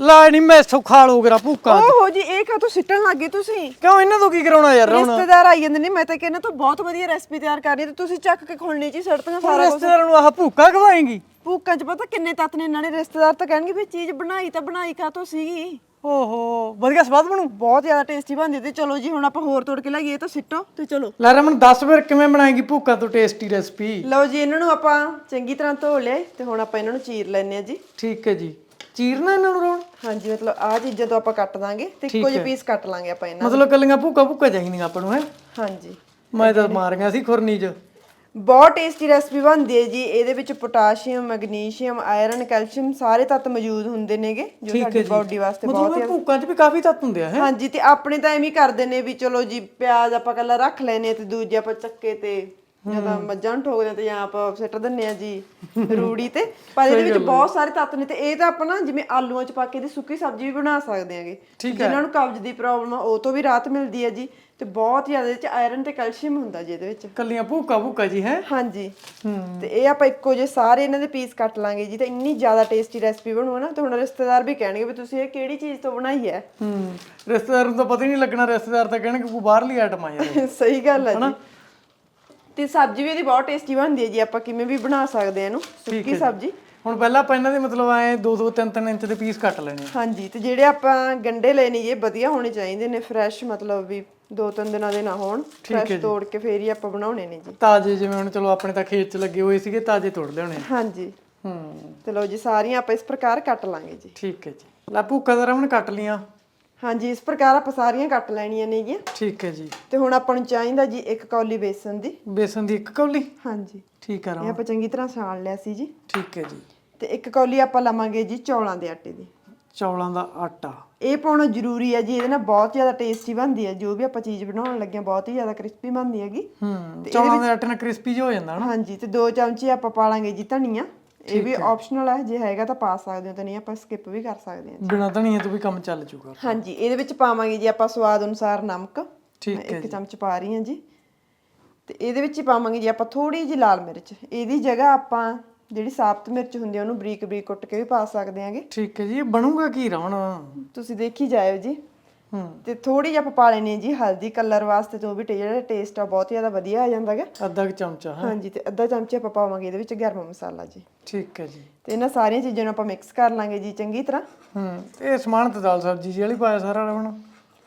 ਲੈ ਨਹੀਂ ਮੈਂ ਸੁਖਾ ਲੋ ਗਰਾ ਭੁੱਕਾ ਓਹੋ ਜੀ ਇਹ ਕਾ ਤੋਂ ਸਿੱਟਣ ਲੱਗੇ ਤੁਸੀਂ? ਕਿਉਂ ਇਹਨਾਂ ਤੋਂ ਕੀ ਕਰਾਉਣਾ ਯਾਰ ਹੁਣ? ਰਿਸ਼ਤੇਦਾਰ ਆਈ ਜਾਂਦੇ ਨੇ ਮੈਂ ਤਾਂ ਕਹਿੰਦਾ ਤੂੰ ਬਹੁਤ ਵਧੀਆ ਰੈਸਪੀ ਤਿਆਰ ਕਰਨੀ ਤੇ ਤੁਸੀਂ ਚੱਕ ਕੇ ਖੋਲਣੀ ਜੀ ਸੜਤਾਂ ਸਾਰਾ ਕੁਝ ਰਿਸ਼ਤੇਦਾਰਾਂ ਨੂੰ ਆਹ ਭੁੱਕਾ ਖਵਾਏਂਗੀ? ਭੂਕਾਂ ਚ ਪਤਾ ਕਿੰਨੇ ਤੱਤ ਨੇ ਨਾਲੇ ਰਿਸ਼ਤੇਦਾਰ ਤਾਂ ਕਹਿਣਗੇ ਵੀ ਚੀਜ਼ ਬਣਾਈ ਤਾਂ ਬਣਾਈ ਕਾ ਤੋਂ ਸੀਗੀ। ਓਹੋ ਵਧੀਆ ਸਵਾਦ ਬਣੂ। ਬਹੁਤ ਜ਼ਿਆਦਾ ਟੇਸਟੀ ਬਣਦੀ ਤੇ ਚਲੋ ਜੀ ਹੁਣ ਆਪਾਂ ਹੋਰ ਤੋੜ ਕੇ ਲਾਈਏ ਇਹ ਤਾਂ ਸਿੱਟੋ ਤੇ ਚਲੋ। ਲੈ ਰਮਨ ਦੱਸ ਫਿਰ ਕਿਵੇਂ ਬਣਾਏਗੀ ਭੁੱਕਾ ਤੋਂ ਟੇਸਟੀ ਰੈਸਪੀ ਲਓ ਜੀ ਇਹਨਾਂ ਨੂੰ ਆਪਾਂ ਚੰਗੀ ਤਰ੍ਹਾਂ ਧੋ ਲਿਆ ਤੇ ਹੁਣ ਆਪਾਂ ਇਹਨਾਂ ਨੂੰ ਚੀਰ ਲੈਣੇ ਆ ਜੀ। ਠੀਕ ਹੈ ਜੀ। ਚੀਰਨਾ ਇਹਨਾਂ ਨੂੰ ਰੋਣ? ਹਾਂਜੀ ਮਤਲਬ ਆਹ ਚੀਜ਼ਾਂ ਤੋਂ ਆਪਾਂ ਕੱਟ ਦਾਂਗੇ ਤੇ ਇੱਕੋ ਜਿਹੇ ਪੀਸ ਕੱਟ ਲਾਂਗੇ ਆਪਾਂ ਇਹਨਾਂ ਮਤਲਬ ਕੱਲੀਆਂ ਭੁੱਕਾ ਭੁੱਕਾ ਚਾਹੀਦੀਆਂ ਆਪਾਂ ਨੂੰ ਹੈ? ਹਾਂਜੀ। ਮੈਂ ਤਾਂ ਮਾਰੀਆਂ ਸੀ ਖੁਰਨੀ 'ਚ। ਬਹੁਤ ਟੇਸਟੀ ਰੈਸਪੀ ਬਣਦੀ ਹੈ ਜੀ। ਇਹਦੇ ਵਿੱਚ ਪੋਟਾਸ਼ੀਅਮ ਮੈਗਨੀਸ਼ੀਅਮ ਆਇਰਨ ਕੈਲਸ਼ੀਅਮ ਸਾਰੇ ਤੱਤ ਮੌਜੂਦ ਹੁੰਦੇ ਨੇਗੇ ਜੋ ਸਾਡੀ ਬਾਡੀ ਵਾਸਤੇ ਬਹੁਤ ਮਤਲਬ ਭੁੱਕਾਂ 'ਚ ਵੀ ਕਾਫੀ ਤੱਤ ਹੁੰਦੇ ਆ ਹੈ? ਹਾਂਜੀ ਤੇ ਆਪਣੇ ਤਾਂ ਐਵੇਂ ਹੀ ਕਰਦੇ ਨੇ ਵੀ ਚਲੋ ਜੀ ਪਿਆਜ਼ ਆਪਾਂ ਕੱਲਾ ਰੱਖ ਲੈਨੇ ਤੇ ਦੂਜੇ ਆਪਾਂ ਚੱਕੇ ਤੇ ਜਦੋਂ ਮੱਝਾਂ ਨੂੰ ਠੋਕਦੇ ਤੇ ਜਾਂ ਆਪਾਂ ਸਿੱਟ ਦਿੰਨੇ ਆ ਜੀ ਰੂੜੀ ਤੇ। ਪਰ ਇਹਦੇ ਵਿੱਚ ਬਹੁਤ ਸਾਰੇ ਤੱਤ ਨੇ ਤੇ ਇਹ ਤਾਂ ਆਪਾਂ ਨਾ ਜਿਵੇਂ ਆਲੂਆਂ ਚ ਪਾ ਕੇ ਦੀ ਸੁੱਕੀ ਸਬਜ਼ੀ ਵੀ ਬਣਾ ਸਕਦੇ ਆਂਗੇ ਜਿਨ੍ਹਾਂ ਨੂੰ ਕਬਜ਼ ਦੀ ਪ੍ਰੋਬਲਮ ਆ ਉਹ ਤੋਂ ਵੀ ਰਾਹਤ ਮਿਲਦੀ ਹੈ ਜੀ। ਤੇ ਬਹੁਤ ਜ਼ਿਆਦਾ ਇਹਦੇ ਚ ਆਇਰਨ ਤੇ ਕੈਲਸ਼ੀਅਮ ਹੁੰਦਾ ਜੀ ਇਹਦੇ ਵਿੱਚ। ਕੱਲੀਆਂ ਭੁੱਕਾ ਭੁੱਕਾ ਜੀ ਹੈ? ਹਾਂਜੀ। ਤੇ ਇਹ ਆਪਾਂ ਇੱਕੋ ਜੇ ਸਾਰੇ ਇਹਨਾਂ ਦੇ ਪੀਸ ਕੱਟ ਲਾਂਗੇ ਜੀ ਤੇ ਇੰਨੀ ਜ਼ਿਆਦਾ ਟੇਸਟੀ ਰੈਸਪੀ ਬਣੂਗਾ ਨਾ ਤੇ ਹੁਣ ਰਿਸ਼ਤੇਦਾਰ ਵੀ ਕਹਿਣਗੇ ਵੀ ਤੁਸੀਂ ਇਹ ਕਿਹੜੀ ਚੀਜ਼ ਤੋਂ ਬਣਾਈ ਹੈ? ਹੂੰ। ਰਿਸ਼ਤੇਦਾਰ ਨੂੰ ਤਾਂ ਪਤਾ ਹੀ ਨਹੀਂ ਲੱਗਣਾ ਰਿਸ਼ਤੇਦਾਰ ਤਾਂ ਕਹਿਣਗੇ ਕੋਈ ਬਾਹਰਲੀ ਆਈਟਮ ਆ ਯਾਰ। ਸਹੀ ਗੱਲ ਹੈ ਜੀ। ਤੇ ਸਬਜ਼ੀ ਵੀ ਇਹਦੀ ਬਹੁਤ ਟੇਸਟੀ ਬਣਦੀ ਹੈ ਜੀ ਆਪਾਂ ਕਿਵੇਂ ਵੀ ਬਣਾ ਸਕਦੇ ਆ ਇਹਨੂੰ ਸੁੱਕੀ ਸਬਜ਼ੀ। ਹੁਣ ਪਹਿਲਾਂ ਆਪਾਂ ਇਹਨਾਂ ਦੇ ਮਤਲਬ ਐ 2 2 3 3 ਇੰਚ ਦੇ ਪੀਸ ਕੱਟ ਲੈਣੇ ਆ। ਹਾਂਜੀ ਤੇ ਜਿਹੜੇ ਆਪਾਂ ਗੰਡੇ ਲੈਣੇ ਇਹ ਵਧੀਆ ਹੋਣੇ ਚਾਹੀਦੇ ਨੇ ਫਰੈਸ਼ ਮਤਲਬ ਵੀ ਦੋ ਤਿੰਨ ਦਿਨਾਂ ਦੇ ਨਾ ਹੋਣ ਫਰੈਸ਼ ਤੋੜ ਕੇ ਫੇਰ ਹੀ ਆਪਾਂ ਬਣਾਉਣੇ ਨੇ ਜੀ। ਤਾਜ਼ੇ ਜਿਵੇਂ ਹੁਣ ਚਲੋ ਆਪਣੇ ਤਾਂ ਖੇਤ 'ਚ ਲੱਗੇ ਹੋਏ ਸੀਗੇ ਤਾਜ਼ੇ ਤੋੜ ਲਿਆਉਣੇ ਆ। ਹਾਂਜੀ। ਹੂੰ। ਲਓ ਜੀ ਸਾਰੀਆਂ ਆਪਾਂ ਇਸ ਪ੍ਰਕਾਰ ਕੱਟ ਲਾਂਗੇ ਜੀ। ਠੀਕ ਹੈ ਜੀ। ਲੈ ਭੁੱਕਾ ਦਾ ਰਮਨ ਕੱਟ ਲੀਆਂ ਹਾਂਜੀ ਇਸ ਪ੍ਰਕਾਰ ਆਪਾਂ ਸਾਰੀਆਂ ਕੱਟ ਲੈਣੀਆਂ ਨੇਗੀਆਂ। ਠੀਕ ਹੈ ਜੀ। ਤੇ ਹੁਣ ਆਪਾਂ ਨੂੰ ਚਾਹੀਦਾ ਜੀ ਇੱਕ ਕੌਲੀ ਬੇਸਨ ਦੀ। ਬੇਸਨ ਦੀ ਇੱਕ ਕੌਲੀ? ਹਾਂਜੀ। ਠੀਕ ਹੈ ਇਹ ਆਪਾਂ ਚੰਗੀ ਤਰ੍ਹਾਂ ਛਾਣ ਲਿਆ ਸੀ ਜੀ। ਠੀਕ ਹੈ ਜੀ। ਤੇ ਇੱਕ ਕੌਲੀ ਆਪਾਂ ਲਵਾਂਗੇ ਜੀ ਚੌਲਾਂ ਦੇ ਆਟੇ ਦੀ। ਚੌਲਾਂ ਦਾ ਆਟਾ। ਇਹ ਪਾਉਣਾ ਜ਼ਰੂਰੀ ਹੈ ਜੀ ਇਹਦੇ ਨਾਲ ਬਹੁਤ ਜ਼ਿਆਦਾ ਟੇਸਟੀ ਬਣਦੀ ਹੈ ਜੋ ਵੀ ਆਪਾਂ ਚੀਜ਼ ਬਣਾਉਣ ਲੱਗੇ ਹਾਂ ਬਹੁਤ ਹੀ ਜ਼ਿਆਦਾ ਕ੍ਰਿਸਪੀ ਬਣਦੀ ਹੈਗੀ। ਹੂੰ ਚੌਲਾਂ ਦੇ ਆਟੇ ਨਾਲ ਕ੍ਰਿਸਪੀ ਜਿਹਾ ਹੋ ਜਾਂਦਾ ਹਾਂਜੀ ਤੇ ਦੋ ਚਮਚੇ ਆਪਾਂ ਪਾ ਲਾਂਗੇ ਜੀ ਧਨੀਆ। ਇਹ ਵੀ ਆਪਸ਼ਨਲ ਹੈ। ਜੇ ਹੈਗਾ ਤਾਂ ਪਾ ਸਕਦੇ ਹੋ ਤੇ ਨਹੀਂ ਆਪਾਂ ਸਕਿਪ ਵੀ ਕਰ ਸਕਦੇ ਹਾਂ। ਬਿਨਾਂ ਧਨੀਏ ਤੋਂ ਵੀ ਕੰਮ ਚੱਲ ਜੂਗਾ। ਹਾਂਜੀ ਇਹਦੇ ਵਿੱਚ ਪਾਵਾਂਗੇ ਜੀ ਆਪਾਂ ਸਵਾਦ ਅਨੁਸਾਰ ਨਮਕ। ਠੀਕ ਮੈਂ ਇੱਕ ਚਮਚ ਪਾ ਰਹੀ ਹਾਂ ਜੀ। ਤੇ ਇਹਦੇ ਵਿੱਚ ਹੀ ਪਾਵਾਂਗੇ ਜੀ ਆਪਾਂ ਥੋੜੀ ਜਿਹੀ ਲਾਲ ਮਿਰਚ। ਇਹਦੀ ਜਗ੍ਹਾ ਆਪਾਂ ਜਿਹੜੀ ਸਾਬਤ ਮਿਰਚ ਹੁੰਦੀ ਹੈ ਉਹਨੂੰ ਬਰੀਕ ਬਰੀਕ ਕੁੱਟ ਕੇ ਵੀ ਪਾ ਸਕਦੇ ਹਾਂਗੇ ਠੀਕ ਹੈ ਜੀ ਇਹ ਬਣੂਗਾ ਕੀ ਰਮਨ ਤੁਸੀਂ ਦੇਖੀ ਜਾਇਓ ਜੀ। ਹੂੰ। ਤੇ ਥੋੜੀ ਜਿਹੀ ਪਾ ਲੈਣੀ ਜੀ ਹਲਦੀ ਕਲਰ ਵਾਸਤੇ ਤੋਂ ਵੀ ਜਿਹੜਾ ਟੇਸਟ ਆ ਬਹੁਤ ਜ਼ਿਆਦਾ ਵਧੀਆ ਆ ਜਾਂਦਾ ਹੈਗਾ ਅੱਧਾ ਕੁ ਚਮਚਾ ਹੈ। ਹਾਂਜੀ ਤੇ ਅੱਧਾ ਚਮਚਾ ਆਪਾਂ ਪਾਵਾਂਗੇ ਇਹਦੇ ਵਿੱਚ ਗਰਮ ਮਸਾਲਾ ਜੀ। ਠੀਕ ਹੈ ਜੀ। ਤੇ ਇਹਨਾਂ ਸਾਰੀਆਂ ਚੀਜ਼ਾਂ ਨੂੰ ਆਪਾਂ ਮਿਕਸ ਕਰ ਲਾਂਗੇ ਜੀ ਚੰਗੀ ਤਰ੍ਹਾਂ। ਹੂੰ ਇਹ ਸਮਾਨ ਤੇ ਦਾਲ ਸਬਜ਼ੀ ਜੀ ਵਾਲੀ ਪਾਇਆ ਸਾਰਾ ਰਮਨ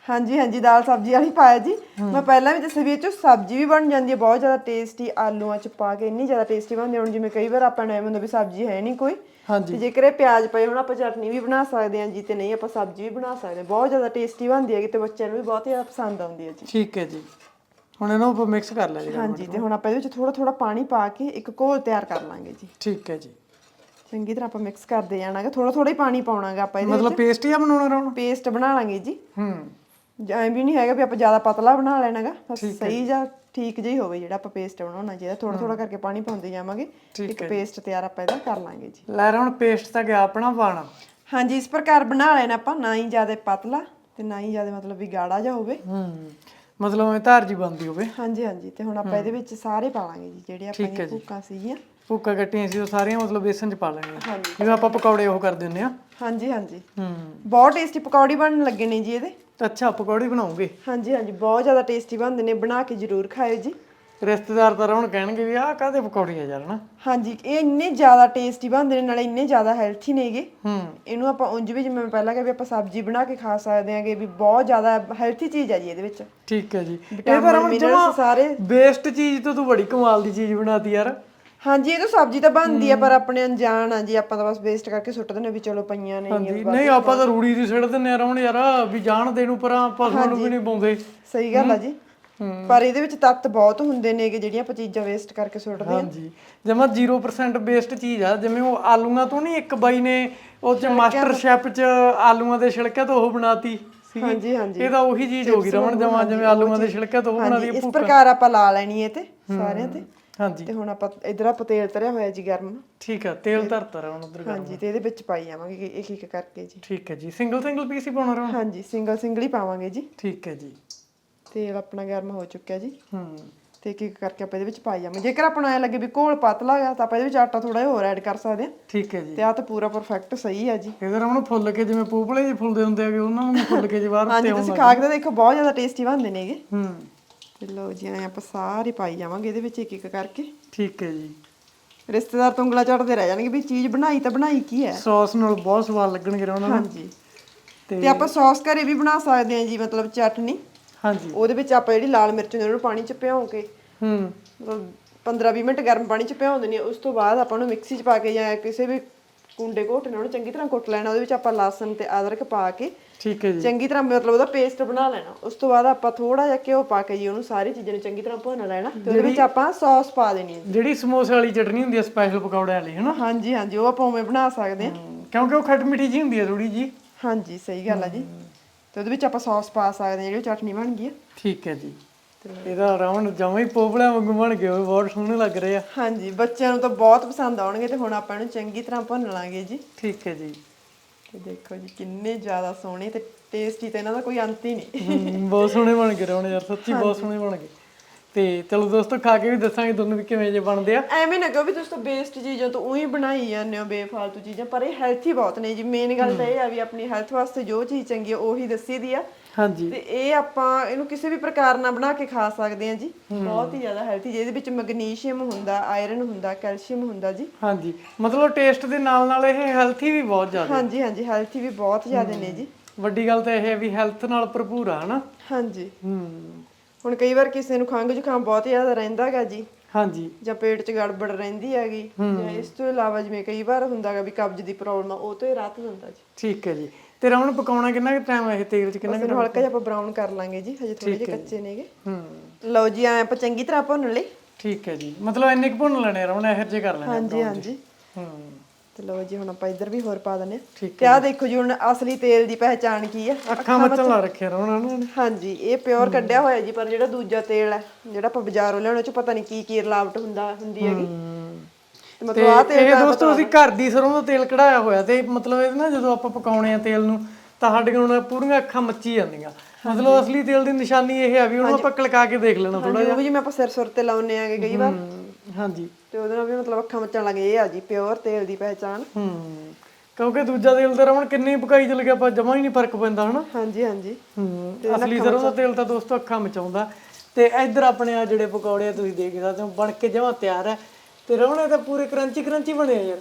ਹਾਂਜੀ ਹਾਂਜੀ ਦਾਲ ਸਬਜ਼ੀ ਵਾਲੀ ਪਾਇਆ ਜੀ। ਮੈਂ ਪਹਿਲਾਂ ਵੀ ਦੱਸਿਆ ਵੀ ਇਹ ਚੋਂ ਸਬਜ਼ੀ ਵੀ ਬਣ ਜਾਂਦੀ ਹੈ ਬਹੁਤ ਜ਼ਿਆਦਾ ਟੇਸਟੀ ਆਲੂਆਂ ਚ ਪਾ ਕੇ ਇੰਨੀ ਜ਼ਿਆਦਾ ਟੇਸਟੀ ਬਣਦੀ ਹੁਣ ਜਿਵੇਂ ਕਈ ਵਾਰ ਆਪਾਂ ਨੂੰ ਐਵੇਂ ਹੁੰਦਾ ਵੀ ਸਬਜ਼ੀ ਹੈ ਨਹੀਂ ਕੋਈ। ਹਾਂਜੀ। ਤੇ ਜੇਕਰ ਇਹ ਪਿਆਜ਼ ਪਏ ਹੁਣ ਆਪਾਂ ਚਟਨੀ ਵੀ ਬਣਾ ਸਕਦੇ ਹਾਂ ਜੀ ਤੇ ਨਹੀਂ ਆਪਾਂ ਸਬਜ਼ੀ ਵੀ ਬਣਾ ਸਕਦੇ ਹਾਂ। ਬਹੁਤ ਜ਼ਿਆਦਾ ਟੇਸਟੀ ਬਣਦੀ ਹੈ ਤੇ ਬੱਚਿਆਂ ਨੂੰ ਵੀ ਬਹੁਤ ਜ਼ਿਆਦਾ ਪਸੰਦ ਆਉਂਦੀ ਹੈ ਜੀ। ਠੀਕ ਹੈ ਜੀ। ਹੁਣ ਇਹਨੂੰ ਆਪਾਂ ਮਿਕਸ ਕਰ ਲਿਆ ਜੀ ਹਾਂਜੀ ਤੇ ਹੁਣ ਆਪਾਂ ਇਹਦੇ ਵਿੱਚ ਥੋੜਾ ਥੋੜਾ ਪਾਣੀ ਪਾ ਕੇ ਇੱਕ ਘੋਲ ਤਿਆਰ ਕਰ ਲਾਂਗੇ ਜੀ। ਠੀਕ ਹੈ ਜੀ। ਚੰਗੀ ਤਰ੍ਹਾਂ ਆਪਾਂ ਮਿਕਸ ਕਰਦੇ ਜਾਣਾਗਾ। ਥੋੜਾ ਥੋੜਾ ਹੀ ਪਾਣੀ ਪਾਉਣਾਗਾ ਆਪਾਂ ਇਹਦੇ ਮਤਲਬ ਪੇਸਟ ਹੀ ਆ ਬਣਾਉਣਾ ਰਮਨ ਪੇਸਟ ਬਣਾ ਲਾਂਗੇ ਜੀ। ਹੂੰ। ਜਾਂ ਵੀ ਨਹੀਂ ਹੈਗਾ ਵੀ ਆਪਾਂ ਜ਼ਿਆਦਾ ਪਤਲਾ ਬਣਾ ਲੈਣਾਗਾ ਬਸ ਸਹੀ ਜਾਂ। ਠੀਕ ਜਿਹਾ ਹੋਵੇ ਜਿਹੜਾ ਆਪਾਂ ਪੇਸਟ ਬਣਾਉਣਾ ਚਾਹੀਦਾ ਥੋੜਾ ਥੋੜਾ ਕਰਕੇ ਪਾਣੀ ਪਾਉਂਦੇ ਜਾਵਾਂਗੇ ਇੱਕ ਪੇਸਟ ਤਿਆਰ ਆਪਾਂ ਇਹਦਾ ਕਰ ਲਾਂਗੇ ਜੀ। ਲੈ ਰਮਨ ਪੇਸਟ ਤਾਂ ਗਿਆ ਆਪਣਾ ਪਾਣਾ ਹਾਂਜੀ ਇਸ ਪ੍ਰਕਾਰ ਬਣਾ ਲੈਣਾ ਆਪਾਂ ਨਾ ਹੀ ਜ਼ਿਆਦਾ ਪਤਲਾ ਤੇ ਨਾ ਹੀ ਜ਼ਿਆਦਾ ਮਤਲਬ ਵੀ ਗਾੜਾ ਜਿਹਾ ਹੋਵੇ। ਹੂੰ ਮਤਲਬ ਇਹ ਧਾਰ ਜੀ ਬੰਦੀ ਹੋਵੇ। ਹਾਂਜੀ ਹਾਂਜੀ ਤੇ ਹੁਣ ਆਪਾਂ ਇਹਦੇ ਵਿੱਚ ਸਾਰੇ ਪਾ ਲਾਂਗੇ ਜੀ ਜਿਹੜੇ ਆਪਾਂ ਭੁੱਕਾਂ ਸੀਗੀਆਂ। ਭੁੱਕਾ ਗੱਟੀਆਂ ਸੀ ਉਹ ਸਾਰੀਆਂ ਮਤਲਬ ਬੇਸਨ ਚ ਪਾ ਲੈਣੀਆਂ। ਜਿਵੇਂ ਆਪਾਂ ਪਕੌੜੇ ਉਹ ਕਰ ਦਿੰਦੇ ਆ। ਹਾਂਜੀ ਹਾਂਜੀ। ਹੂੰ। ਬਹੁਤ ਟੇਸਟੀ ਪਕੌੜੀ ਬਣਨ ਲੱਗੇ ਨੇ ਜੀ ਇਹਦੇ। ਅੱਛਾ ਪਕੌੜੇ ਬਣਾਉਂਗੇ ਹਾਂਜੀ ਹਾਂਜੀ ਬਹੁਤ ਜ਼ਿਆਦਾ ਟੇਸਟੀ ਬਣਦੇ ਨੇ ਬਣਾ ਕੇ ਜ਼ਰੂਰ ਖਾਇਓ ਜੀ। ਰਿਸ਼ਤੇਦਾਰ ਤਾਂ ਰਮਨ ਕਹਿਣਗੇ ਵੀ ਆਹ ਕਾਹਦੇ ਪਕੌੜੇ ਆ ਯਾਰ ਨਾ ਹਾਂਜੀ ਇਹ ਇੰਨੇ ਜ਼ਿਆਦਾ ਟੇਸਟੀ ਬਣਦੇ ਨੇ ਨਾਲੇ ਇੰਨੇ ਜ਼ਿਆਦਾ ਹੈਲਥੀ ਨੇਗੇ ਹੂੰ। ਇਹਨੂੰ ਆਪਾਂ ਉਂਝ ਵੀ ਜਿਵੇਂ ਮੈਂ ਪਹਿਲਾਂ ਕਿਹਾ ਵੀ ਆਪਾਂ ਸਬਜ਼ੀ ਬਣਾ ਕੇ ਖਾ ਸਕਦੇ ਆਂਗੇ ਵੀ ਬਹੁਤ ਜ਼ਿਆਦਾ ਹੈਲਥੀ ਚੀਜ਼ ਹੈ ਜੀ ਇਹਦੇ ਵਿੱਚ। ਠੀਕ ਹੈ ਜੀ। ਇਹ Vitamin, ਤਾਂ ਰਮਨ minerals ਸਾਰੇ। ਬੇਸਟ ਚੀਜ਼ ਤੋਂ ਤੂੰ ਬੜੀ ਕਮਾਲ ਦੀ ਚੀਜ਼ ਬਣਾਤੀ ਯਾਰ। ਹਾਂਜੀ ਇਹ ਤਾਂ ਸਬਜ਼ੀ ਤਾਂ ਬਣਦੀ ਆ ਪਰ ਆਪਣੇ ਅਣਜਾਣ ਆ ਜੀ ਆਪਾਂ ਤਾਂ ਬਸ ਵੇਸਟ ਕਰਕੇ ਸੁੱਟ ਦਿੰਦੇ ਵੀ ਚਲੋ ਪਈਆਂ ਨੇ ਹਾਂਜੀ ਨਹੀਂ ਆਪਾਂ ਤਾਂ ਰੂੜੀ ਦੀ ਸਿੱਟ ਦਿੰਨੇ ਆ ਰਮਨ ਯਾਰ ਵੀ ਜਾਣ ਦੇ ਨੂੰ ਪਰਾਂ ਪਸ਼ੂਆਂ ਨੂੰ ਵੀ ਨਹੀਂ ਪਾਉਂਦੇ। ਸਹੀ ਗੱਲ ਆ ਜੀ। ਪਰ ਇਹਦੇ ਵਿੱਚ ਤੱਤ ਬਹੁਤ ਹੁੰਦੇ ਨੇਗੇ ਜਿਹੜੀਆਂ ਆਪਾਂ ਚੀਜ਼ਾਂ ਵੇਸਟ ਕਰਕੇ ਸੁੱਟਦੇ ਆ। ਹਾਂਜੀ। ਜਮਾ 0% ਬੇਸਟ ਚੀਜ਼ ਆ ਜਿਵੇਂ ਉਹ ਆਲੂਆਂ ਤੋਂ ਨਹੀਂ ਇੱਕ ਬਾਈ ਨੇ ਉਹ ਚ ਮਾਸਟਰ ਸ਼ੈਫ ਚ ਆਲੂਆਂ ਦੇ ਛਿਲਕੇ ਤੋਂ ਉਹ ਬਣਾਤੀ ਸੀ। ਹਾਂਜੀ ਹਾਂਜੀ। ਇਹ ਤਾਂ ਉਹੀ ਚੀਜ਼ ਹੋ ਗਈ ਰਮਨ ਜਮਾ ਜਿਵੇਂ ਆਲੂਆਂ ਦੇ ਛਿਲਕੇ ਤੋਂ ਉਹ ਬਣਾ ਹਾਂਜੀ ਇਸ ਪ੍ਰਕਾਰ ਆਪਾਂ ਲਾ ਲੈਣੀ ਹੈ ਤੇ ਸਾਰਿਆਂ ਤੇ। ਹਾਂਜੀ। ਤੇ ਹੁਣ ਆਪਾਂ ਇਧਰ ਆਪਾਂ ਤੇਲ ਧਰਿਆ ਹੋਇਆ ਜੀ ਗਰਮ। ਠੀਕ ਆ ਤੇਲ ਧਰਤਾ ਰਮਨ ਉਧਰ ਹਾਂਜੀ ਤੇ ਇਹਦੇ ਵਿੱਚ ਪਾਈ ਜਾਵਾਂਗੇ ਇੱਕ ਇੱਕ ਕਰਕੇ ਜੀ। ਠੀਕ ਹੈ ਜੀ ਸਿੰਗਲ ਸਿੰਗਲ ਪੀਸ ਹੀ ਪਾਉਣਾ ਰਮਨ ਹਾਂਜੀ ਸਿੰਗਲ ਸਿੰਗਲ ਹੀ ਪਾਵਾਂਗੇ ਜੀ। ਠੀਕ ਹੈ ਜੀ। ਤੇਲ ਆਪਣਾ ਗਰਮ ਹੋ ਚੁੱਕਿਆ ਜੀ। ਹੂੰ। ਤੇ ਇੱਕ ਇੱਕ ਕਰਕੇ ਆਪਾਂ ਇਹਦੇ ਵਿੱਚ ਪਾਈ ਜਾਵਾਂਗੇ ਜੇਕਰ ਆਪਾਂ ਨੂੰ ਐ ਲੱਗੇ ਵੀ ਘੋਲ ਪਤਲਾ ਗਿਆ ਤਾਂ ਆਪਾਂ ਇਹਦੇ ਵਿੱਚ ਆਟਾ ਥੋੜਾ ਜਿਹਾ ਹੋਰ ਐਡ ਕਰ ਸਕਦੇ ਹਾਂ। ਠੀਕ ਹੈ ਜੀ। ਤੇ ਆ ਤਾਂ ਪੂਰਾ ਪਰਫੈਕਟ ਸਹੀ ਹੈ ਜੀ। ਇਹਦੇ ਨਾਲ ਉਹਨੂੰ ਫੁੱਲ ਕੇ ਜਿਵੇਂ ਪੂਪਲੇ ਜਿਹੇ ਫੁੱਲਦੇ ਹੁੰਦੇ ਹੈਗੇ ਉਹਨਾਂ ਨੂੰ ਫੁੱਲ ਕੇ ਜਵਾਰ ਹਾਂਜੀ ਉੱਤੇ ਤੁਸੀਂ ਖਾ ਕੇ ਤਾਂ ਦੇਖੋ ਬਹੁਤ ਜ਼ਿਆਦਾ ਟੇਸਟੀ ਬਣਦੇ ਨੇਗੇ। ਹੂੰ। ਤੇ ਲਓ ਜੀ ਐਂ ਆਪਾਂ ਸਾਰੇ ਪਾਈ ਜਾਵਾਂਗੇ ਇਹਦੇ ਵਿੱਚ ਇੱਕ ਇੱਕ ਕਰਕੇ। ਠੀਕ ਹੈ ਜੀ। ਰਿਸ਼ਤੇਦਾਰ ਤੋਂ ਉਂਗਲਾ ਝੜਦੇ ਰਹਿ ਜਾਣਗੇ ਵੀ ਚੀਜ਼ ਬਣਾਈ ਤਾਂ ਬਣਾਈ ਕੀ ਹੈ। ਸੌਸ ਨਾਲ ਬਹੁਤ ਸਵਾਦ ਲੱਗਣਗੇ ਉਹਨਾਂ ਨੂੰ। ਹਾਂਜੀ। ਤੇ ਆਪਾਂ ਸੌਸ ਘਰੇ ਵੀ ਬਣਾ ਸਕਦੇ ਹਾਂ ਜੀ ਮਤਲਬ ਚਟਨੀ। ਹਾਂਜੀ। ਉਹਦੇ ਵਿੱਚ ਆਪਾਂ ਜਿਹੜੀ ਲਾਲ ਮਿਰਚ ਆ, ਉਹਨੂੰ ਪਾਣੀ 'ਚ ਭਿਉਂ ਕੇ ਹੂੰ। ਮਤਲਬ 15-20 ਮਿੰਟ ਗਰਮ ਪਾਣੀ 'ਚ ਭਿਉਂ ਦਿੰਦੇ ਆ ਉਸ ਤੋਂ ਬਾਅਦ ਆਪਾਂ ਉਹਨੂੰ ਮਿਕਸੀ 'ਚ ਪਾ ਕੇ ਜਾਂ ਕਿਸੇ ਵੀ ਕੁੰਡੇ ਘੋਟੇ ਨਾਲ ਉਹਨੂੰ ਚੰਗੀ ਤਰ੍ਹਾਂ ਕੁੱਟ ਲੈਣਾ। ਉਹਦੇ ਵਿੱਚ ਆਪਾਂ ਲਸਣ ਤੇ ਅਦਰਕ ਪਾ ਕੇ ਠੀਕ ਹੈ ਜੀ। ਚੰਗੀ ਤਰ੍ਹਾਂ ਮਤਲਬ ਉਹਦਾ ਪੇਸਟ ਬਣਾ ਲੈਣਾ। ਉਸ ਤੋਂ ਬਾਅਦ ਆਪਾਂ ਥੋੜਾ ਜਿਹਾ ਘਿਓ ਪਾ ਕੇ ਜੀ ਉਹਨੂੰ ਸਾਰੀ ਚੀਜ਼ਾਂ ਨੂੰ ਚੰਗੀ ਤਰ੍ਹਾਂ ਭੁੰਨ ਲੈਣਾ ਤੇ ਉਹਦੇ ਵਿੱਚ ਆਪਾਂ ਸੌਸ ਪਾ ਦੇਣੀ ਹੈ ਜਿਹੜੀ ਸਮੋਸੇ ਵਾਲੀ ਚਟਨੀ ਹੁੰਦੀ ਹੈ ਸਪੈਸ਼ਲ ਪਕੌੜਿਆਂ ਵਾਲੀ ਹੈਨਾ? ਹਾਂਜੀ ਹਾਂਜੀ ਉਹ ਆਪਾਂ ਉਵੇਂ ਬਣਾ ਸਕਦੇ ਹਾਂ। ਕਿਉਂਕਿ ਉਹ ਖੱਟ ਮਿੱਠੀ ਜੀ ਹੁੰਦੀ ਹੈ ਥੋੜੀ ਜੀ ਹਾਂਜੀ ਸਹੀ ਗੱਲ ਹੈ ਜੀ। ਤੇ ਉਹਦੇ ਵਿੱਚ ਆਪਾਂ ਸੌਸ ਪਾ ਸਕਦੇ ਹਾਂ ਜਿਹੜੀ ਚਟਨੀ ਬਣ ਗਈ ਹੈ। ਠੀਕ ਹੈ ਜੀ। ਇਹਦਾ ਰਾਉਂਡ ਜਮਾਂ ਹੀ ਪੋਪਲਿਆਂ ਵਾਂਗੂ ਬਣ ਹੋਏ ਬਹੁਤ ਸੋਹਣੇ ਲੱਗ ਰਹੇ ਆ। ਹਾਂਜੀ ਬੱਚਿਆਂ ਨੂੰ ਤਾਂ ਬਹੁਤ ਪਸੰਦ ਆਉਣਗੇ ਤੇ ਹੁਣ ਆਪਾਂ ਇਹਨੂੰ ਚੰਗੀ ਤਰ੍ਹਾਂ ਭੁੰਨ ਲਾਂਗੇ ਜੀ। ਠੀਕ ਹੈ ਜੀ। ਤੇ ਦੇਖੋ ਜੀ ਕਿੰਨੇ ਜ਼ਿਆਦਾ ਸੋਹਣੇ ਤੇ ਟੇਸਟੀ ਤੇ ਇਹਨਾਂ ਦਾ ਕੋਈ ਅੰਤ ਹੀ ਨਹੀਂ। ਹਮ, ਬਹੁਤ ਸੋਹਣੇ ਬਣ ਗਏ ਰਾਉਂਡ ਯਾਰ ਸੱਚੀ ਬਹੁਤ ਸੋਹਣੇ ਬਣ ਗਏ। ਤੇ ਚਲੋ ਦੋਸਤੋ ਖਾ ਕੇ ਵੀ ਦੱਸਾਂਗੇ ਤੁਹਾਨੂੰ ਵੀ ਕਿਵੇਂ ਜੇ ਬਣਦੇ ਆ। ਐਵੇਂ ਨਾ ਕਹੋ ਵੀ ਤੁਸੀਂ ਤਾਂ ਬੇਸਟ ਚੀਜ਼ਾਂ ਤੋਂ ਉਹੀ ਬਣਾਈ ਜਾਂਦੇ ਹੋ ਬੇਫਾਲਤੂ ਚੀਜ਼ਾਂ ਪਰ ਇਹ ਹੈਲਥੀ ਬਹੁਤ ਨੇ ਜੀ। ਮੇਨ ਗੱਲ ਤਾਂ ਇਹ ਆ ਵੀ ਆਪਣੀ ਹੈਲਥ ਵਾਸਤੇ ਜੋ ਚੀਜ਼ ਚੰਗੀ ਆ ਉਹੀ ਦੱਸੀ ਦੀ ਆ। ਹਾਂਜੀ। ਤੇ ਇਹ ਆਪਾਂ ਇਹਨੂੰ ਕਿਸੇ ਵੀ ਪ੍ਰਕਾਰ ਨਾਲ ਬਣਾ ਕੇ ਖਾ ਸਕਦੇ ਹਾਂ ਜੀ। ਬਹੁਤ ਹੀ ਜ਼ਿਆਦਾ ਹੈਲਥੀ ਜਿਹਦੇ ਵਿੱਚ ਮੈਗਨੀਸ਼ੀਅਮ ਹੁੰਦਾ ਆਇਰਨ ਹੁੰਦਾ ਕੈਲਸ਼ੀਅਮ ਹੁੰਦਾ ਜੀ। ਹਾਂਜੀ। ਮਤਲਬ ਟੇਸਟ ਦੇ ਨਾਲ ਨਾਲ ਇਹ ਹੈਲਥੀ ਵੀ ਬਹੁਤ ਜ਼ਿਆਦਾ। ਹਾਂਜੀ ਹਾਂਜੀ। ਹੈਲਥੀ ਵੀ ਬਹੁਤ ਜ਼ਿਆਦਾ ਨੇ ਜੀ। ਵੱਡੀ ਗੱਲ ਤਾਂ ਇਹ ਹੈ ਵੀ ਹੈਲਥ ਨਾਲ ਭਰਪੂਰ ਆ ਹਨਾ? ਹਾਂਜੀ। ਹੂੰ। ਹੁਣ ਕਈ ਵਾਰ ਕਿਸੇ ਨੂੰ ਖੰਘ ਜ਼ੁਕਾਮ ਬਹੁਤ ਜ਼ਿਆਦਾ ਰਹਿੰਦਾ ਗਾ ਜੀ। ਹਾਂਜੀ। ਜਾਂ ਪੇਟ 'ਚ ਗੜਬੜ ਰਹਿੰਦੀ ਹੈਗੀ। ਜਾਂ ਇਸ ਤੋਂ ਇਲਾਵਾ ਜਿਵੇਂ ਕਈ ਵਾਰ ਹੁੰਦਾਗਾ ਵੀ ਕਬਜ਼ ਦੀ ਪ੍ਰੋਬਲਮ ਆ ਉਹ ਤੋਂ ਇਹ ਰਾਹਤ ਦਿੰਦਾ ਜੀ। ਠੀਕ ਹੈ ਜੀ। ਤੇ ਰਾਉਂਡ ਪਕਾਉਣਾ ਕਿੰਨਾ ਕੁ ਟਾਈਮ ਹੈ ਇਹ ਤੇਲ ਚ ਕਿੰਨਾ ਬਸ ਇਹਨੂੰ ਹਲਕਾ ਜਿਹਾ ਆਪਾਂ ਬਰਾਊਨ ਕਰ ਲਾਂਗੇ ਜੀ ਹਜੇ ਥੋੜੇ ਜਿਹੇ ਕੱਚੇ ਨੇਗੇ। ਹੂੰ। ਲਓ ਜੀ ਐਂ ਆਪਾਂ ਚੰਗੀ ਤਰ੍ਹਾਂ ਭੁੰਨ ਲਈ ਠੀਕ ਹੈ ਜੀ। ਮਤਲਬ ਇੰਨੇ ਕੁ ਭੁੰਨ ਲੈਣੇ ਰਾਉਂਡ ਇਹੋ ਜਿਹੇ ਕਰ ਲੈਣੇ ਹਾਂਜੀ ਹਾਂਜੀ। ਹੂੰ। ਤੇ ਲਓ ਜੀ ਹੁਣ ਆਪਾਂ ਇੱਧਰ ਵੀ ਹੋਰ ਪਾ ਦਿੰਨੇ ਆ ਠੀਕ ਤੇ ਆਹ ਦੇਖੋ ਜੀ ਹੁਣ ਅਸਲੀ ਤੇਲ ਦੀ ਪਹਿਚਾਣ ਕੀ ਆ? ਅੱਖਾਂ ਮੱਚਣ ਲਾ ਰੱਖਿਆ ਰਾਉਂਡ ਉਹਨਾਂ ਨੇ। ਹਾਂਜੀ ਇਹ ਪਿਓਰ ਕੱਢਿਆ ਹੋਇਆ ਜੀ ਪਰ ਜਿਹੜਾ ਦੂਜਾ ਤੇਲ ਹੈ ਜਿਹੜਾ ਆਪਾਂ ਬਾਜ਼ਾਰੋਂ ਲਿਆਉਣੇ ਚ ਪਤਾ ਨਹੀਂ ਕੀ ਕੀ ਰਲਾਵਟ ਹੁੰਦਾ ਹੁੰਦੀ ਹੈਗੀ। ਮਤਲਬ ਆਹ ਤੇ ਇਹ ਦੋਸਤੋ ਅਸੀਂ ਘਰ ਦੀ ਸਰੋਂ ਦਾ ਤੇਲ ਕਢਾਇਆ ਹੋਇਆ ਤੇ ਮਤਲਬ ਇਹ ਨਾ ਜਦੋਂ ਆਪਾਂ ਪਕਾਉਣੇ ਆ ਤੇਲ ਨੂੰ ਤਾਂ ਸਾਡੀਆਂ ਹੁਣ ਪੂਰੀਆਂ ਅੱਖਾਂ ਮੱਚੀ ਜਾਂਦੀਆਂ। ਮਤਲਬ ਅਸਲੀ ਤੇਲ ਦੀ ਨਿਸ਼ਾਨੀ ਇਹ ਆ ਵੀ ਉਹਨੂੰ ਆਪਾਂ ਕਲਕਾ ਕੇ ਦੇਖ ਲੈਣਾ ਥੋੜਾ ਵੀ ਜਿਵੇਂ ਆਪਾਂ ਸਿਰ ਸੁਰ ਤੇ ਲਾਉਨੇ ਆਗੇ ਕਈ ਵਾਰ। ਹਾਂਜੀ। ਤੇ ਉਹਦੇ ਨਾਲ ਵੀ ਮਤਲਬ ਅੱਖਾਂ ਮੱਚਣ ਲੱਗ ਇਹ ਆ ਜੀ ਪਿਓਰ ਤੇਲ ਦੀ ਪਹਿਚਾਣ। ਹੂੰ ਕਿਉਂਕਿ ਦੂਜਾ ਤੇਲ ਤਾਂ ਰਮਣ ਕਿੰਨੀ ਪਕਾਈ ਚ ਲੱਗਿਆ ਆਪਾਂ ਜਮਾ ਹੀ ਨਹੀਂ ਫ਼ਰਕ ਪੈਂਦਾ ਹਨਾ? ਹਾਂਜੀ ਹਾਂਜੀ। ਹੂੰ ਅਸਲੀ ਸਰੋਂ ਦਾ ਤੇਲ ਤਾਂ ਦੋਸਤੋ ਅੱਖਾਂ ਮਚਾਉਂਦਾ। ਤੇ ਇੱਧਰ ਆਪਣੇ ਆ ਜਿਹੜੇ ਪਕੌੜੇ ਆ ਤੁਸੀਂ ਦੇਖ ਸਕਦੇ ਹੋ ਬਣ ਕੇ ਜਮਾ ਤਿਆਰ ਹੈ। ਤੇ ਰਮਣੇ ਤਾਂ ਪੂਰੇ ਕਰੰਚੀ ਕਰੰਚੀ ਬਣੇ ਆ ਯਾਰ।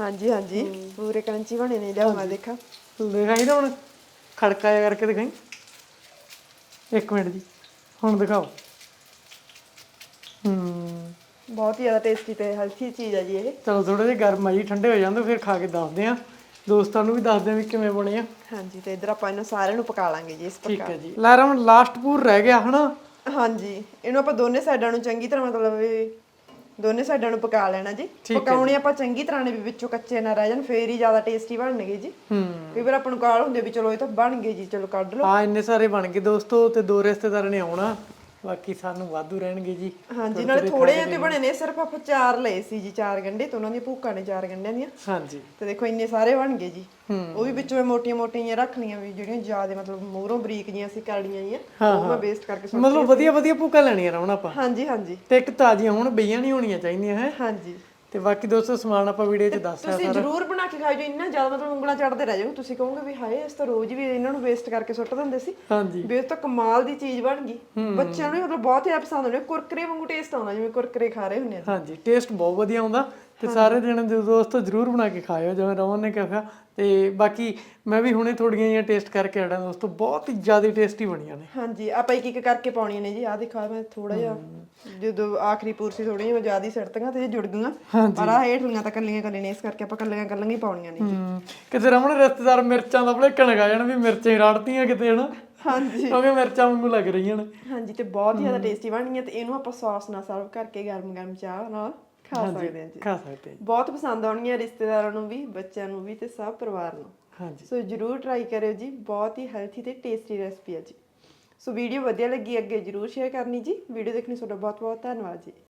ਹਾਂਜੀ ਹਾਂਜੀ। ਪੂਰੇ ਕਰੰਚੀ ਬਣੇ ਨੇ ਲਿਆਓ ਮੈਂ ਦੇਖਾਂ। ਦਿਖਾਈ ਨਾ ਹੁਣ ਖੜਕਾ ਜਿਹਾ ਕਰਕੇ ਦਿਖਾਈ। ਇੱਕ ਮਿੰਟ ਜੀ ਹੁਣ ਦਿਖਾਓ। ਹੂੰ। ਬਹੁਤ ਹੀ ਜ਼ਿਆਦਾ ਟੇਸਟੀ ਤੇ ਹੈਲਥੀ ਚੀਜ਼ ਹੈ ਜੀ ਇਹ। ਚਲੋ ਥੋੜੇ ਜਿਹਾ ਗਰਮ ਆ ਜੀ ਠੰਡੇ ਹੋ ਜਾਂਦੇ ਫਿਰ ਖਾ ਕੇ ਦੱਸਦੇ ਆ ਦੋਸਤਾਂ ਨੂੰ ਵੀ ਦੱਸਦੇ ਆ ਵੀ ਕਿਵੇਂ ਬਣੇ ਆ। ਹਾਂਜੀ ਤੇ ਇਧਰ ਆਪਾਂ ਇਹਨੂੰ ਸਾਰਿਆਂ ਨੂੰ ਪਕਾ ਲਾਂਗੇ ਜੀ ਇਸ ਠੀਕ ਪ੍ਰਕਾਰ। ਹੈ ਜੀ। ਲੈ ਰਮਨ ਲਾਸਟ ਪੂਰ ਰਹਿ ਗਿਆ ਹਨਾ? ਹਾਂਜੀ। ਇਹਨੂੰ ਆਪਾਂ ਦੋਨੇ ਸਾਈਡਾਂ ਨੂੰ ਚੰਗੀ ਤਰ੍ਹਾਂ ਮਤਲਬ ਵੀ ਦੋਨੇ ਸਾਈਡਾਂ ਨੂੰ ਪਕਾ ਲੈਣਾ ਜੀ। ਪਕਾਉਣੇ ਆਪਾਂ ਚੰਗੀ ਤਰ੍ਹਾਂ ਨੇ ਵੀ ਵਿੱਚੋਂ ਕੱਚੇ ਨਾ ਰਹਿ ਜਾਣ ਫੇਰ ਹੀ ਜ਼ਿਆਦਾ ਟੇਸਟੀ ਬਣਨਗੇ ਜੀ। ਹੂੰ। ਕਈ ਵਾਰ ਆਪਾਂ ਨੂੰ ਕਾਲ ਹੁੰਦੇ ਵੀ ਚਲੋ ਇਹ ਤਾਂ ਬਣ ਗਏ ਜੀ ਚਲੋ ਕੱਢ ਲਓ। ਆ ਇੰਨੇ ਸਾਰੇ ਬਣ ਗਏ ਦੋਸਤੋ ਤੇ ਦੋ ਰਿਸ਼ਤੇਦਾਰ ਨੇ ਆਉਣਾ। ਬਾਕੀ ਸਾਨੂੰ ਵਾਧੂ ਰਹਿਣਗੇ ਜੀ। ਹਾਂਜੀ ਨਾਲੇ ਥੋੜੇ ਜਿਹੇ ਤੇ ਬਣੇ ਨੇ ਸਿਰਫ ਆਪਾਂ ਚਾਰ ਲਏ ਸੀ ਜੀ ਚਾਰ ਗੰਢੇ ਤੇ ਉਹਨਾਂ ਦੀਆਂ ਭੂਕਾਂ ਨੇ ਚਾਰ ਗੰਢਿਆਂ ਦੀਆਂ। ਹਾਂਜੀ। ਤੇ ਦੇਖੋ ਇੰਨੇ ਸਾਰੇ ਬਣ ਗਏ ਜੀ। ਉਹ ਵੀ ਵਿੱਚੋਂ ਮੋਟੀਆਂ ਮੋਟੀਆਂ ਜਿਹੀਆਂ ਰੱਖ ਲਈਆਂ ਵੀ ਜਿਹੜੀਆਂ ਜ਼ਿਆਦਾ ਮਤਲਬ ਮੂਹਰੋਂ ਬਰੀਕ ਜੀਆਂ ਸੀ ਕਰੜੀਆਂ ਜੀਆਂ ਉਹ ਮੈਂ ਵੇਸਟ ਕਰਕੇ ਸੁੱਟ ਮਤਲਬ ਵਧੀਆ ਵਧੀਆ ਭੁੱਕਾਂ ਲੈਣੀਆਂ ਰਮਣ ਆਪਾਂ। ਹਾਂਜੀ ਹਾਂਜੀ। ਤੇ ਇੱਕ ਤਾਜ਼ੀਆਂ ਹੁਣ ਬਈਆਂ ਨਹੀਂ ਹੋਣੀਆਂ ਚਾਹੀਦੀਆਂ ਹੈ। ਹਾਂਜੀ। ਤੇ ਬਾਕੀ ਦੋਸਤੋ ਸਮਾਨ ਆਪਾਂ ਵੀਡੀਓ 'ਚ ਦੱਸ ਤੁਸੀਂ ਜ਼ਰੂਰ ਬਣਾ ਕੇ ਖਾਓ ਜੀ ਇੰਨਾ ਜ਼ਿਆਦਾ ਮਤਲਬ ਉਂਗਲਾਂ ਚੜਦੇ ਰਹਿ ਜਾਓ ਤੁਸੀਂ ਕਹੋਗੇ ਵੀ ਹਾਏ ਇਸ ਤਾਂ ਰੋਜ਼ ਵੀ ਇਹਨਾਂ ਨੂੰ ਵੇਸਟ ਕਰਕੇ ਸੁੱਟ ਦਿੰਦੇ ਸੀ। ਹਾਂਜੀ। ਵੀ ਇਹ ਤਾਂ ਕਮਾਲ ਦੀ ਚੀਜ਼ ਬਣ ਗਈ। ਬੱਚਿਆਂ ਨੂੰ ਮਤਲਬ ਬਹੁਤ ਜ਼ਿਆਦਾ ਪਸੰਦ ਆਉਂਦੇ ਕੁਰਕਰੇ ਵਾਂਗੂ ਟੇਸਟ ਆਉਂਦਾ ਜਿਵੇਂ ਕੁਰਕਰੇ ਖਾ ਰਹੇ ਹੁੰਦੇ ਆ। ਹਾਂਜੀ ਟੇਸਟ ਬਹੁਤ ਵਧੀਆ ਆਉਂਦਾ। ਤੇ ਸਾਰੇ ਜਣੇ ਦੇ ਦੋਸਤੋ ਜਰੂਰ ਬਣਾ ਕੇ ਖਾਇਓ ਜਿਵੇਂ ਰਮਨ ਨੇ ਕਿਹਾ। ਤੇ ਬਾਕੀ ਮੈਂ ਵੀ ਹੁਣੇ ਥੋੜੀਆਂ ਜਿਹੀਆਂ ਟੇਸਟ ਕਰਕੇ ਆੜਾ ਦੋਸਤੋ ਬਹੁਤ ਹੀ ਜ਼ਿਆਦਾ ਟੇਸਟੀ ਬਣੀਆਂ ਨੇ। ਹਾਂਜੀ ਆਪਾਂ ਇੱਕ ਇੱਕ ਕਰਕੇ ਪਾਉਣੀਆਂ ਨੇ ਜੀ। ਆਹ ਦੇਖੋ ਆਹ ਮੈਂ ਥੋੜਾ ਜਿਹਾ ਜਦੋਂ ਆਖਰੀ ਪੂਰ ਸੀ ਥੋੜੀਆਂ ਜਿਹਾ ਮੈਂ ਜ਼ਿਆਦਾ ਹੀ ਤੇ ਜੁੜ ਗਈਆਂ। ਪਰ ਆ ਹੇਠਲੀਆਂ ਤਾਂ ਕੱਲੀਆਂ ਕੱਲੀਆਂ ਨੇ ਇਸ ਕਰਕੇ ਆਪਾਂ ਕੱਲੀਆਂ ਕੱਲੀਆਂ ਹੀ ਪਾਉਣੀਆਂ ਨੇ ਜੀ। ਕਿਤੇ ਰਮਨ ਰਿਸ਼ਤੇਦਾਰ ਮਿਰਚਾਂ ਦਾ ਭਲੇਖਣ ਲਗਾ ਜਾਣ ਵੀ ਮਿਰਚਾਂ ਹੀ ਰਾੜਤੀਆਂ ਕਿਤੇ ਹਨਾ? ਹਾਂਜੀ। ਕਿਉਂਕਿ ਮਿਰਚਾਂ ਵਾਂਗੂ ਲੱਗ ਰਹੀਆਂ ਨੇ। ਹਾਂਜੀ ਤੇ ਬਹੁਤ ਹੀ ਜ਼ਿਆਦਾ ਟੇਸਟੀ ਬਣਨੀਆਂ ਤੇ ਇਹਨੂੰ ਆਪਾਂ ਸੌਸ ਨਾਲ ਸਰਵ ਕਰਕੇ ਗਰਮ ਗਰਮ ਚਾਹ ਨਾਲ ਖਾ ਸਕਦੇ ਹਾਂ ਜੀ। ਖਾ ਸਕਦੇ ਹਾਂ ਜੀ। ਬਹੁਤ ਪਸੰਦ ਆਉਣਗੀਆਂ ਰਿਸ਼ਤੇਦਾਰਾਂ ਨੂੰ ਵੀ ਬੱਚਿਆਂ ਨੂੰ ਵੀ ਤੇ ਸਭ ਪਰਿਵਾਰ ਨੂੰ। ਹਾਂਜੀ। ਸੋ ਜਰੂਰ ਟਰਾਈ ਕਰਿਓ ਜੀ ਬਹੁਤ ਹੀ ਹੈਲਥੀ ਤੇ ਟੇਸਟੀ ਰੈਸਪੀ ਹੈ ਜੀ। ਸੋ ਵੀਡੀਓ ਵਧੀਆ ਲੱਗੀ ਅੱਗੇ ਜਰੂਰ ਸ਼ੇਅਰ ਕਰਨੀ ਜੀ। ਵੀਡੀਓ ਦੇਖਣੀ ਤੁਹਾਡਾ ਬਹੁਤ ਬਹੁਤ ਧੰਨਵਾਦ ਜੀ।